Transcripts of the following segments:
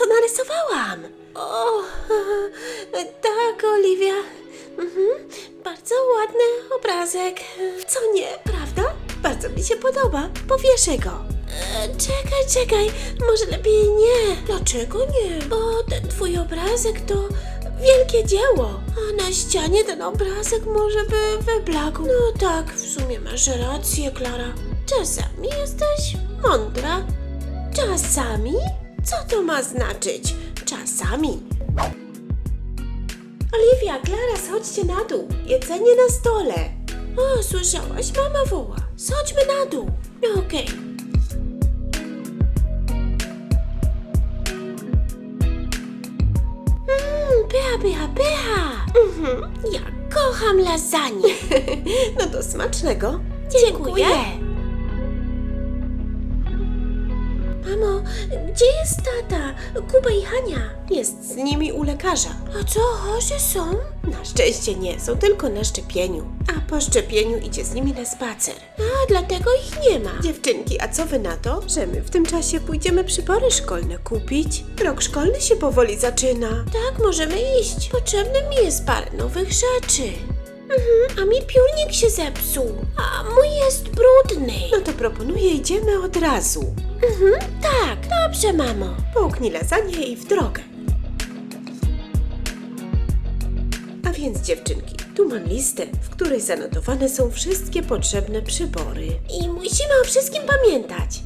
co narysowałam. O, tak, Oliwia. Mhm, bardzo ładny obrazek. Co nie, prawda? Bardzo mi się podoba. Powieszę go. E, czekaj, czekaj. Może lepiej nie. Dlaczego nie? Bo ten twój obrazek to wielkie dzieło. A na ścianie ten obrazek może by wyblakł. No tak, w sumie masz rację, Klara. Czasami jesteś mądra. Czasami? Co to ma znaczyć? Czasami. Oliwia, Klara, schodźcie na dół. Jedzenie na stole. O, słyszałaś? Mama woła. Schodźmy na dół. No okej. Mmm, pycha, pycha, pycha. Mhm, ja kocham lasagne. no to smacznego. Dziękuję. Gdzie jest tata, Kuba i Hania? Jest z nimi u lekarza. A co, chorzy są? Na szczęście nie, są tylko na szczepieniu. A po szczepieniu idzie z nimi na spacer. A, dlatego ich nie ma. Dziewczynki, a co wy na to, że my w tym czasie pójdziemy przybory szkolne kupić? Rok szkolny się powoli zaczyna. Tak, możemy iść. Potrzebne mi jest parę nowych rzeczy. Mhm, a mi piórnik się zepsuł, a mój jest brudny. No to proponuję, idziemy od razu. Mhm, tak, dobrze, mamo. Połknij lasagne i w drogę. A więc dziewczynki, tu mam listę, w której zanotowane są wszystkie potrzebne przybory. I musimy o wszystkim pamiętać.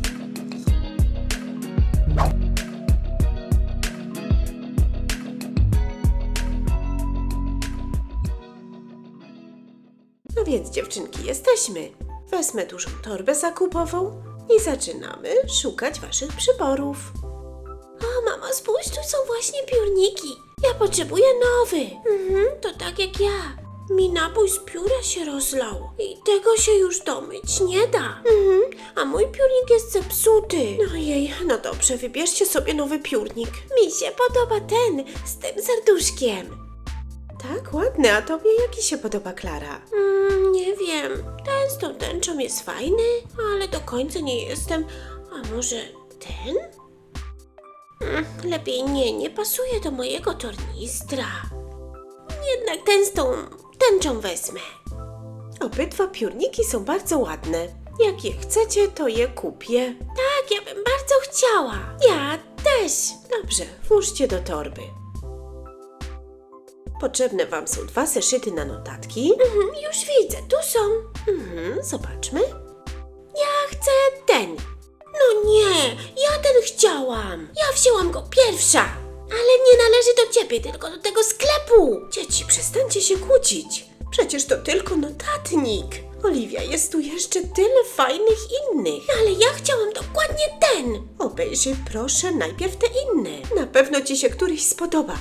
No więc dziewczynki, jesteśmy. Wezmę dużą torbę zakupową i zaczynamy szukać waszych przyborów. O, mama, spójrz, tu są właśnie piórniki. Ja potrzebuję nowy. Mhm, to tak jak ja. Mi napój z pióra się rozlał i tego się już domyć nie da. Mhm, a mój piórnik jest zepsuty. Ojej, no dobrze, wybierzcie sobie nowy piórnik. Mi się podoba ten z tym serduszkiem. Tak, ładny. A tobie jaki się podoba, Klara? Mm, nie wiem. Z tą tęczą jest fajny, ale do końca nie jestem. A może ten? Mm, lepiej nie, nie pasuje do mojego tornistra. Jednak ten z tą tęczą wezmę. Obydwa piórniki są bardzo ładne. Jak je chcecie, to je kupię. Tak, ja bym bardzo chciała. Ja też. Dobrze, włóżcie do torby. Potrzebne Wam są dwa zeszyty na notatki. Mhm, już widzę, tu są. Mhm, zobaczmy. Ja chcę ten. No nie, ja ten chciałam. Ja wzięłam go pierwsza. Ale nie należy do ciebie, tylko do tego sklepu. Dzieci, przestańcie się kłócić. Przecież to tylko notatnik. Oliwia, jest tu jeszcze tyle fajnych innych. Ale ja chciałam dokładnie ten. Obejrzyj proszę najpierw te inne. Na pewno ci się któryś spodoba.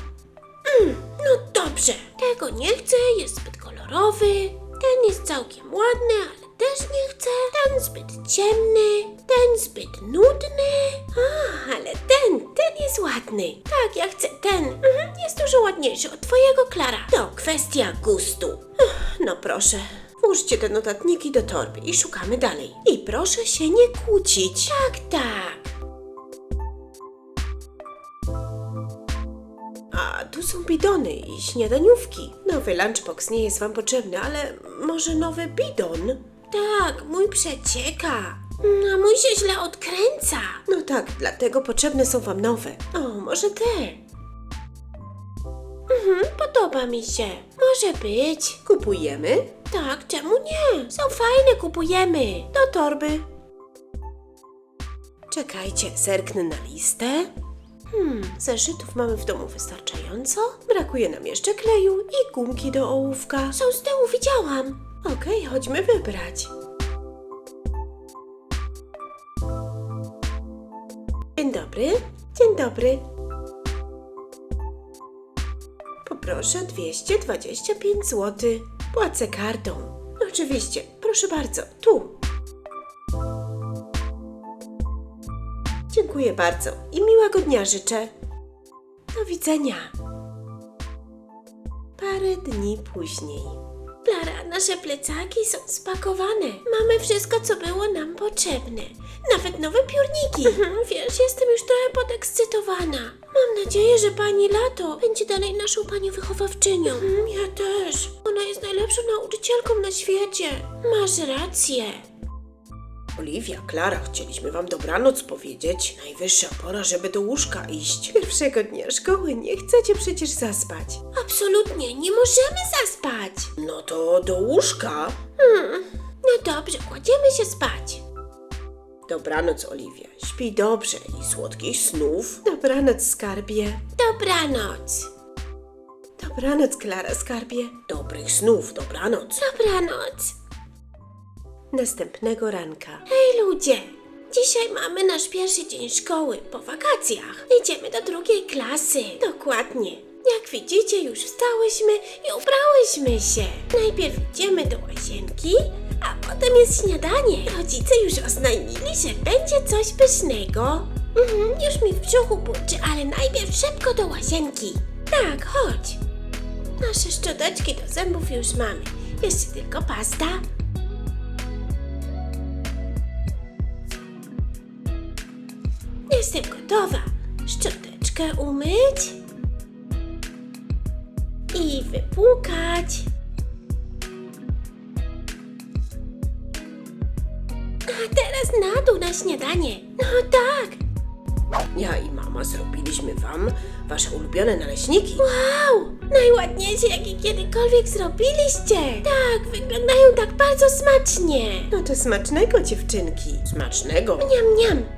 Dobrze, tego nie chcę, jest zbyt kolorowy. Ten jest całkiem ładny, ale też nie chcę. Ten zbyt ciemny, ten zbyt nudny. A, ale ten, ten jest ładny. Tak, ja chcę ten. Mhm, jest dużo ładniejszy od twojego, Klara. To kwestia gustu. No proszę. Włóżcie te notatniki do torby i szukamy dalej. I proszę się nie kłócić. Tak, tak. Są bidony i śniadaniówki. Nowy lunchbox nie jest wam potrzebny, ale może nowy bidon? Tak, mój przecieka. A mój się źle odkręca. No tak, dlatego potrzebne są wam nowe. O, może te. Mhm, podoba mi się. Może być. Kupujemy? Tak, czemu nie? Są fajne, kupujemy. Do torby. Czekajcie, zerknę na listę. Hmm, zeszytów mamy w domu wystarczająco. Brakuje nam jeszcze kleju i gumki do ołówka. Są z tyłu, widziałam. Okej, chodźmy wybrać. Dzień dobry. Dzień dobry. Poproszę 225 zł. Płacę kartą. Oczywiście, proszę bardzo, tu. Dziękuję bardzo i miłego dnia życzę. Do widzenia. Parę dni później. Klara, nasze plecaki są spakowane. Mamy wszystko, co było nam potrzebne. Nawet nowe piórniki. Wiesz, jestem już trochę podekscytowana. Mam nadzieję, że pani Lato będzie dalej naszą panią wychowawczynią. Ja też. Ona jest najlepszą nauczycielką na świecie. Masz rację. Oliwia, Klara, chcieliśmy wam dobranoc powiedzieć. Najwyższa pora, żeby do łóżka iść. Pierwszego dnia szkoły nie chcecie przecież zaspać. Absolutnie, nie możemy zaspać. No to do łóżka. No dobrze, kładziemy się spać. Dobranoc, Oliwia. Śpij dobrze i słodkich snów. Dobranoc, skarbie. Dobranoc. Dobranoc, Klara, skarbie. Dobrych snów, dobranoc. Dobranoc. Następnego ranka. Hej ludzie! Dzisiaj mamy nasz pierwszy dzień szkoły po wakacjach. Idziemy do drugiej klasy. Dokładnie. Jak widzicie, już wstałyśmy i ubrałyśmy się. Najpierw idziemy do łazienki, a potem jest śniadanie. Rodzice już oznajmili, że będzie coś pysznego. Mhm, już mi w brzuchu burczy, ale najpierw szybko do łazienki. Tak, chodź. Nasze szczoteczki do zębów już mamy. Jeszcze tylko pasta. Jestem gotowa. Szczoteczkę umyć i wypłukać. A teraz na dół na śniadanie. No tak. Ja i mama zrobiliśmy wam wasze ulubione naleśniki. Wow! Najładniejsze, jakie kiedykolwiek zrobiliście. Tak, wyglądają tak bardzo smacznie. No to smacznego, dziewczynki. Smacznego. Niam, niam.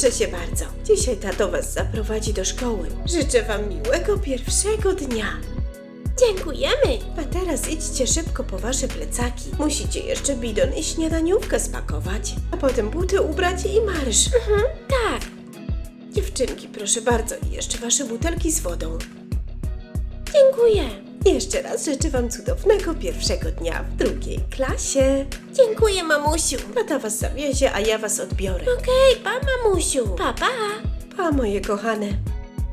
Cieszę się bardzo. Dzisiaj tato was zaprowadzi do szkoły. Życzę wam miłego pierwszego dnia. Dziękujemy. A teraz idźcie szybko po wasze plecaki. Musicie jeszcze bidon i śniadaniówkę spakować, a potem buty ubrać i marsz. Mhm, tak. Dziewczynki, proszę bardzo, i jeszcze wasze butelki z wodą. Dziękuję. Jeszcze raz życzę wam cudownego pierwszego dnia w drugiej klasie. Dziękuję, mamusiu. Tata was zawiezie, a ja was odbiorę. Okej, pa, mamusiu. Pa, pa. Pa, moje kochane.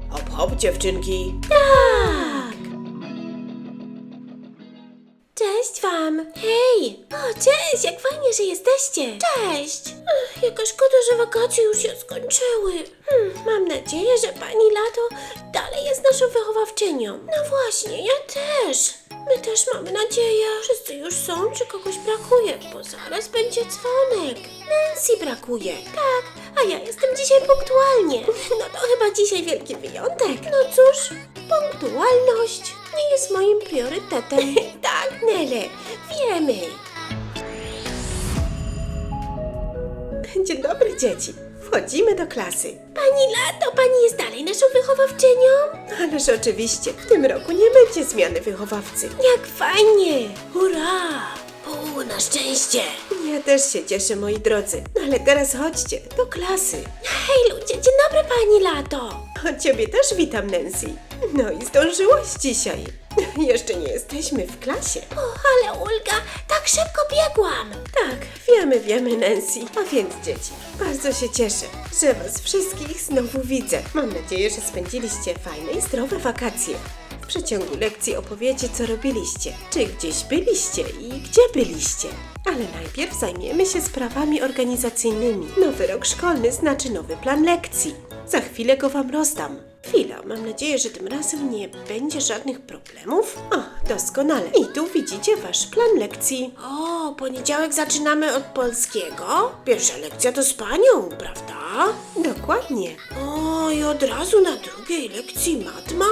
Hop, hop, dziewczynki. Tak. Hej. O, cześć, jak fajnie, że jesteście. Cześć. Ach, jaka szkoda, że wakacje już się skończyły. Hmm, mam nadzieję, że pani Lato dalej jest naszą wychowawczynią. No właśnie, ja też. My też mamy nadzieję. Wszyscy już są, czy kogoś brakuje, bo zaraz będzie dzwonek. Nancy brakuje. Tak, a ja jestem dzisiaj punktualnie. No to chyba dzisiaj wielki wyjątek. No cóż, punktualność nie jest moim priorytetem. tak, Nele, wiemy. Dzień dobry, dzieci. Wchodzimy do klasy. Pani Lato, pani jest dalej naszą wychowawczynią? Ależ oczywiście, w tym roku nie będzie zmiany wychowawcy. Jak fajnie! Hurra! O, na szczęście! Ja też się cieszę, moi drodzy. No ale teraz chodźcie do klasy. Hej ludzie, dzień dobry pani Lato! O ciebie też witam, Nancy. No i zdążyłaś dzisiaj. Jeszcze nie jesteśmy w klasie. O, ale Ulga, tak szybko biegłam! Tak, wiemy, wiemy, Nancy. A więc, dzieci, bardzo się cieszę, że was wszystkich znowu widzę. Mam nadzieję, że spędziliście fajne i zdrowe wakacje. W przeciągu lekcji opowiecie, co robiliście, czy gdzieś byliście i gdzie byliście. Ale najpierw zajmiemy się sprawami organizacyjnymi. Nowy rok szkolny znaczy nowy plan lekcji. Za chwilę go wam rozdam. Chwila, mam nadzieję, że tym razem nie będzie żadnych problemów. O, doskonale. I tu widzicie wasz plan lekcji. O, poniedziałek zaczynamy od polskiego? Pierwsza lekcja to z panią, prawda? Dokładnie. O, i od razu na drugiej lekcji matma?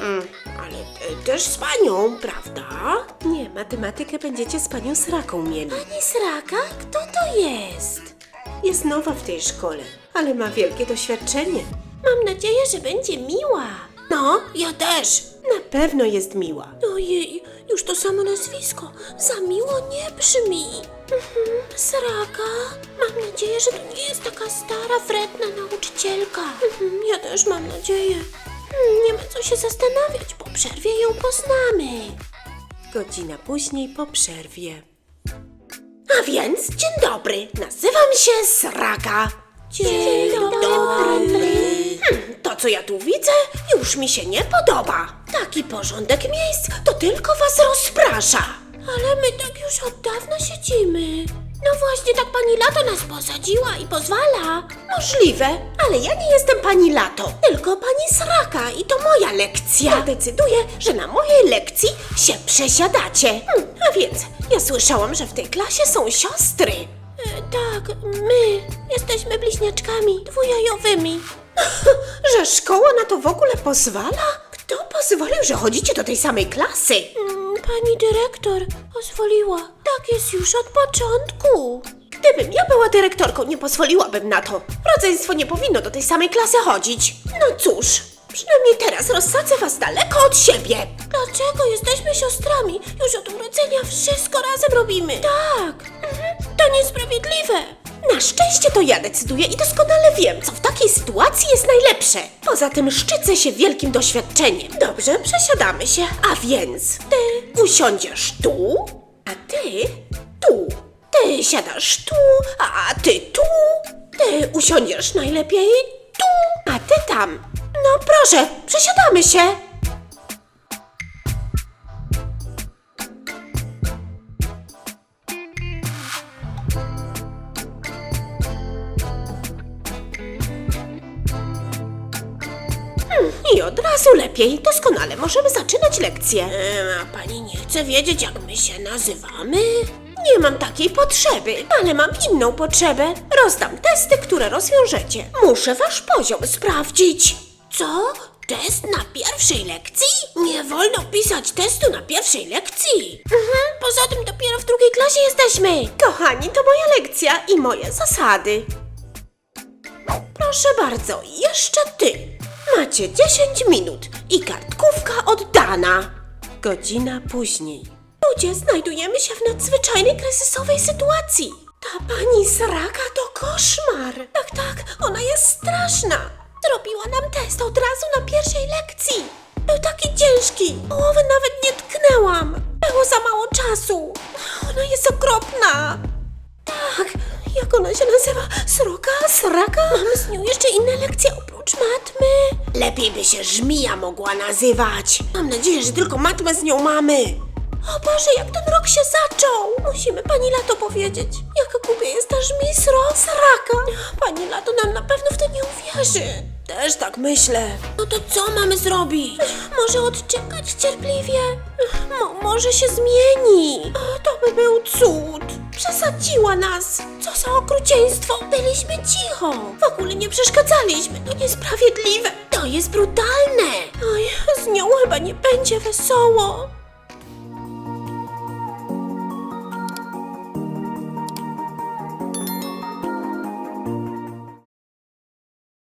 Mm, ale e, też z panią, prawda? Nie, matematykę będziecie z panią Sraką mieli. Pani Sraka? Kto to jest? Jest nowa w tej szkole, ale ma wielkie doświadczenie. Mam nadzieję, że będzie miła. No, ja też. Na pewno jest miła. Ojej, już to samo nazwisko. Za miło nie brzmi. Mhm, Sraka. Mam nadzieję, że to nie jest taka stara, wredna nauczycielka. Mhm, ja też mam nadzieję. Hmm, nie ma co się zastanawiać, po przerwie ją poznamy. Godzina później po przerwie. A więc dzień dobry, nazywam się Sraka. Dzień dobry. Co ja tu widzę, już mi się nie podoba. Taki porządek miejsc to tylko was rozprasza. Ale my tak już od dawna siedzimy. No właśnie, tak pani Lato nas posadziła i pozwala. Możliwe, ale ja nie jestem pani Lato, tylko pani Sraka i to moja lekcja. Ja decyduję, że na mojej lekcji się przesiadacie. Hmm, a więc, ja słyszałam, że w tej klasie są siostry. E, tak, my jesteśmy bliźniaczkami dwujajowymi. Że szkoła na to w ogóle pozwala? Kto pozwolił, że chodzicie do tej samej klasy? Mm, pani dyrektor pozwoliła. Tak jest już od początku. Gdybym ja była dyrektorką, nie pozwoliłabym na to. Rodzeństwo nie powinno do tej samej klasy chodzić. No cóż, przynajmniej teraz rozsadzę was daleko od siebie. Dlaczego jesteśmy siostrami? Już od urodzenia wszystko razem robimy. Tak, mhm. to niesprawiedliwe. Na szczęście to ja decyduję i doskonale wiem, co w takiej sytuacji jest najlepsze. Poza tym szczycę się wielkim doświadczeniem. Dobrze, przesiadamy się. A więc ty usiądziesz tu, a ty tu. Ty siadasz tu, a ty tu. Ty usiądziesz najlepiej tu, a ty tam. No proszę, przesiadamy się. Lepiej, doskonale możemy zaczynać lekcję. a pani nie chce wiedzieć, jak my się nazywamy? Nie mam takiej potrzeby, ale mam inną potrzebę. Rozdam testy, które rozwiążecie. Muszę wasz poziom sprawdzić. Co? Test na pierwszej lekcji? Nie wolno pisać testu na pierwszej lekcji. Mhm, poza tym dopiero w drugiej klasie jesteśmy. Kochani, to moja lekcja i moje zasady. Proszę bardzo, jeszcze ty. Macie 10 minut i kartkówka oddana. Godzina później. Ludzie, znajdujemy się w nadzwyczajnej kryzysowej sytuacji. Ta pani Sraka to koszmar. Tak, tak, ona jest straszna. Zrobiła nam test od razu na pierwszej lekcji. Był taki ciężki, połowy nawet nie tknęłam. Było za mało czasu. Ona jest okropna. Tak, jak ona się nazywa? Sroka? Sraka? Mamy z nią jeszcze inne lekcje oprócz matmy. Lepiej by się żmija mogła nazywać. Mam nadzieję, że tylko matmę z nią mamy. O Boże, jak ten rok się zaczął! Musimy pani Lato powiedzieć. Jaka głupia jest ta żmisro, sraka. Pani Lato nam na pewno w to nie uwierzy. Też tak myślę. No to co mamy zrobić? Może odczekać cierpliwie? Mo- może się zmieni. To by był cud. Przesadziła nas. Co za okrucieństwo. Byliśmy cicho. W ogóle nie przeszkadzaliśmy. To niesprawiedliwe. To jest brutalne. Oj, z nią chyba nie będzie wesoło.